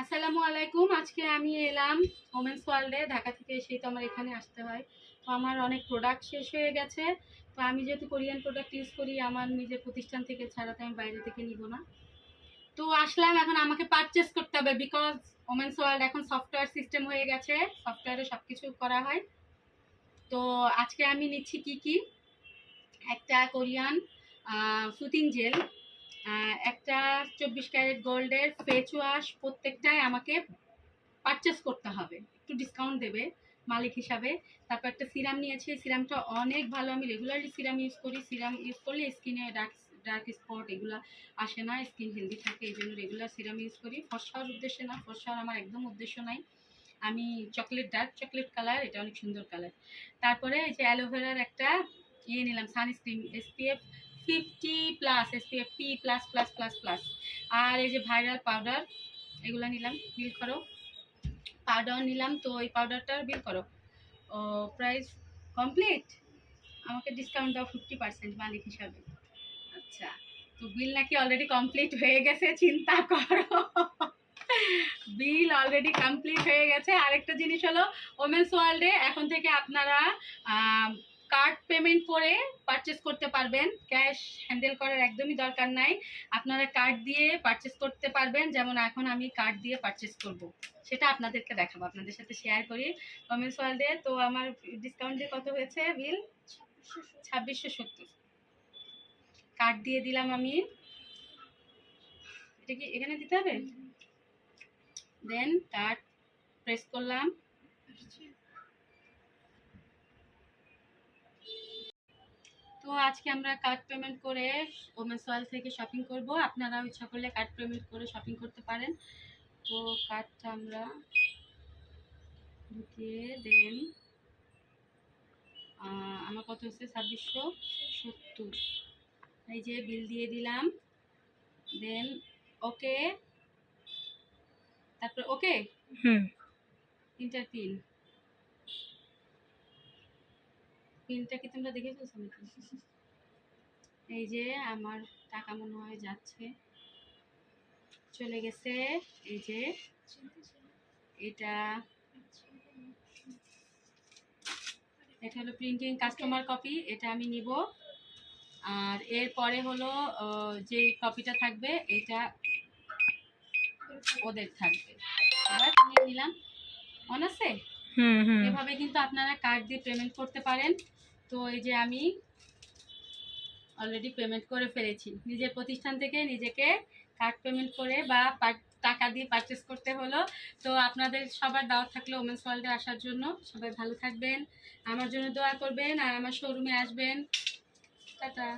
আসসালামু আলাইকুম, আজকে আমি এলাম ওমেন্স ওয়ার্ল্ডে ঢাকা থেকে এসেই তো আমার এখানে আসতে হয়। তো আমার অনেক প্রোডাক্ট শেষ হয়ে গেছে। তো আমি যেহেতু কোরিয়ান প্রোডাক্ট ইউজ করি, আমার নিজের প্রতিষ্ঠান থেকে ছাড়া তো আমি বাইরে থেকে নিব না। তো আসলাম, এখন আমাকে পারচেস করতে হবে বিকজ ওমেন্স ওয়ার্ল্ড এখন সফটওয়্যার সিস্টেম হয়ে গেছে সফটওয়্যারে সব কিছু করা হয়। তো আজকে আমি নিচ্ছি কি কি? একটা কোরিয়ান সুতিং জেল একটা চব্বিশ ক্যারেট গোল্ডের ফেস ওয়াশ প্রত্যেকটাই আমাকে পারচেস করতে হবে। একটু ডিসকাউন্ট দেবে মালিক হিসাবে। তারপর একটা সিরাম নিয়েছি। সিরামটা অনেক ভালো। আমি রেগুলারলি সিরাম ইউজ করি। সিরাম ইউজ করলে স্কিনে ডার্ক ডার্ক স্পট এগুলো আসে না স্কিন হেলদি থাকে, এই জন্য রেগুলার সিরাম ইউজ করি। ফর্সার উদ্দেশ্যে না ফর্সার আমার একদম উদ্দেশ্য নাই। আমি চকলেট ডার্ক চকলেট কালার এটা অনেক সুন্দর কালার তারপরে এই যে অ্যালোভেরার একটা ইয়ে নিলাম sunscreen SPF fifty plus SPF P plus plus plus plus আর এই যে ভাইরাল পাউডার এগুলো নিলাম বিল করো। পাউডার নিলাম, তো এই পাউডারটার বিল করো। ও প্রাইস কমপ্লিট আমাকে ডিসকাউন্ট দাও ফিফটি পার্সেন্ট মালিক হিসাবে। আচ্ছা তো বিল নাকি অলরেডি কমপ্লিট হয়ে গেছে, চিন্তা করো। বিল অলরেডি কমপ্লিট হয়ে গেছে। আরেকটা জিনিস হলো ওমেন্স ওয়ার্ল্ডে এখন থেকে আপনারা কার্ড পেমেন্ট করে পারচেস করতে পারবেন। ক্যাশ হ্যান্ডেল করার একদমই দরকার নাই। আপনারা কার্ড দিয়ে পারচেস করতে পারবেন। যেমন এখন আমি কার্ড দিয়ে পারচেস করব। সেটা আপনাদেরকে দেখাবো। আপনাদের সাথে শেয়ার করি কমেন্টস ওয়ার্ল্ডে তো আমার ডিসকাউন্ট দিয়ে কত হয়েছে বিল ছাব্বিশশো সত্তর। কার্ড দিয়ে দিলাম আমি। এটা কি এখানে দিতে হবে? দেন কার্ড প্রেস করলাম। তো আজকে আমরা কার্ড পেমেন্ট করে ওমেন্স ওয়াল থেকে শপিং করব। আপনারাও ইচ্ছা করলে কার্ড পেমেন্ট করে শপিং করতে পারেন। তো কার্ডটা আমরা ঢুকিয়ে দেন। আমার কত হচ্ছে? ছাব্বিশশো সত্তর। এই যে বিল দিয়ে দিলাম। দেন ওকে তারপর ওকে হুম। তিনটা তিন। পিনটা কি তোমরা দেখে ফেলছো নাকি? এই যে আমার টাকা মনে হয় যাচ্ছে। চলে গেছে এই যে এটা। এটা হলো প্রিন্টিং কাস্টমার কপি এটা আমি নিব। আর এরপরে হলো যে কপিটা থাকবে এটা ওদের থাকবে। এবার নিয়ে নিলাম। মনে আছে হুম হুম। এভাবে কিন্তু আপনারা কার্ড দিয়ে পেমেন্ট করতে পারেন। তো এই যে আমি অলরেডি পেমেন্ট করে ফেলেছি। নিজের প্রতিষ্ঠান থেকে নিজেকে কার্ড পেমেন্ট করে বা টাকা দিয়ে পারচেস করতে হলো। তো আপনাদের সবার দাওয়াত থাকলে ওমেন্স ওয়ার্ল্ডে আসার জন্য। সবাই ভালো থাকবেন। আমার জন্য দোয়া করবেন আর আমার শোরুমে আসবেন। টাটা।